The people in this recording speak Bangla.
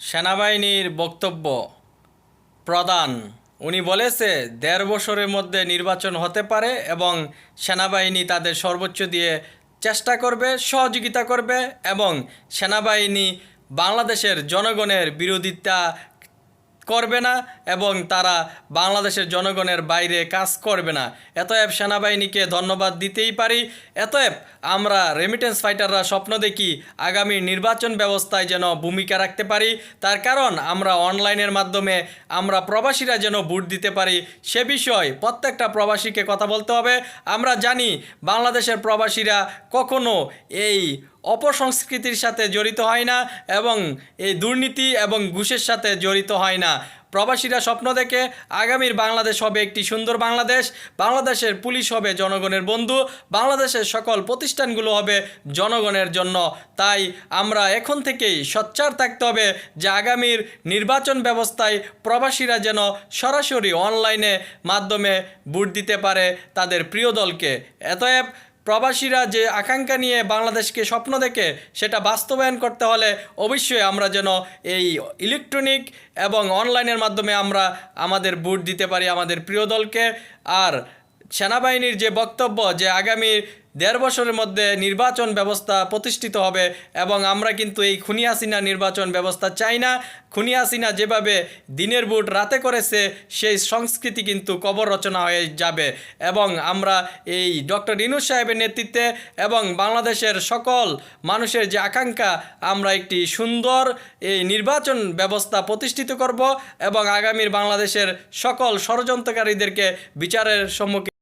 সেনাবাহিনীর বক্তব্য প্রদান। উনি বলেছে, দেড় বছরের মধ্যে নির্বাচন হতে পারে এবং সেনাবাহিনী তাদের সর্বোচ্চ দিয়ে চেষ্টা করবে, সহযোগিতা করবে এবং সেনাবাহিনী বাংলাদেশের জনগণের বিরোধিতা করবে না এবং তারা বাংলাদেশের জনগণের বাইরে কাজ করবে না। এতএব সেনাবাহিনীকে ধন্যবাদ দিতেই পারি। এতএব আমরা রেমিটেন্স ফাইটাররা স্বপ্ন দেখি আগামী নির্বাচন ব্যবস্থায় যেন ভূমিকা রাখতে পারি। তার কারণ আমরা অনলাইনের মাধ্যমে আমরা প্রবাসীরা যেন ভোট দিতে পারি সে বিষয় প্রত্যেকটা প্রবাসীকে কথা বলতে হবে। আমরা জানি বাংলাদেশের প্রবাসীরা কখনো এই অপসংস্কৃতির সাথে জড়িত হয় না এবং এই দুর্নীতি এবং ঘুষের সাথে জড়িত হয় না। প্রবাসীরা স্বপ্ন দেখে আগামীর বাংলাদেশ হবে একটি সুন্দর বাংলাদেশ, বাংলাদেশের পুলিশ হবে জনগণের বন্ধু, বাংলাদেশের সকল প্রতিষ্ঠানগুলো হবে জনগণের জন্য। তাই আমরা এখন থেকেই সচ্চার থাকতে হবে যে আগামীর নির্বাচন ব্যবস্থায় প্রবাসীরা যেন সরাসরি অনলাইনে মাধ্যমে ভোট দিতে পারে তাদের প্রিয় দলকে। এতএব প্রবাসীরা যে আকাঙ্ক্ষা নিয়ে বাংলাদেশকে স্বপ্ন দেখে সেটা বাস্তবায়ন করতে হলে অবশ্যই আমরা যেন এই ইলেকট্রনিক এবং অনলাইনের মাধ্যমে আমরা আমাদের ভোট দিতে পারি আমাদের প্রিয় দলকে। আর সেনাবাহিনীর যে বক্তব্য যে আগামী দেড় বছরের মধ্যে নির্বাচন ব্যবস্থা প্রতিষ্ঠিত হবে এবং আমরা কিন্তু এই খুনি হাসিনা নির্বাচন ব্যবস্থা চাই না। খুনি হাসিনা যেভাবে দিনের ভোট রাতে করেছে, সেই সংস্কৃতি কিন্তু কবর রচনা হয়ে যাবে এবং আমরা এই ডক্টর ইনুস সাহেবের নেতৃত্বে এবং বাংলাদেশের সকল মানুষের যে আকাঙ্ক্ষা, আমরা একটি সুন্দর এই নির্বাচন ব্যবস্থা প্রতিষ্ঠিত করব এবং আগামীর বাংলাদেশের সকল ষড়যন্ত্রকারীদেরকে বিচারের সম্মুখীন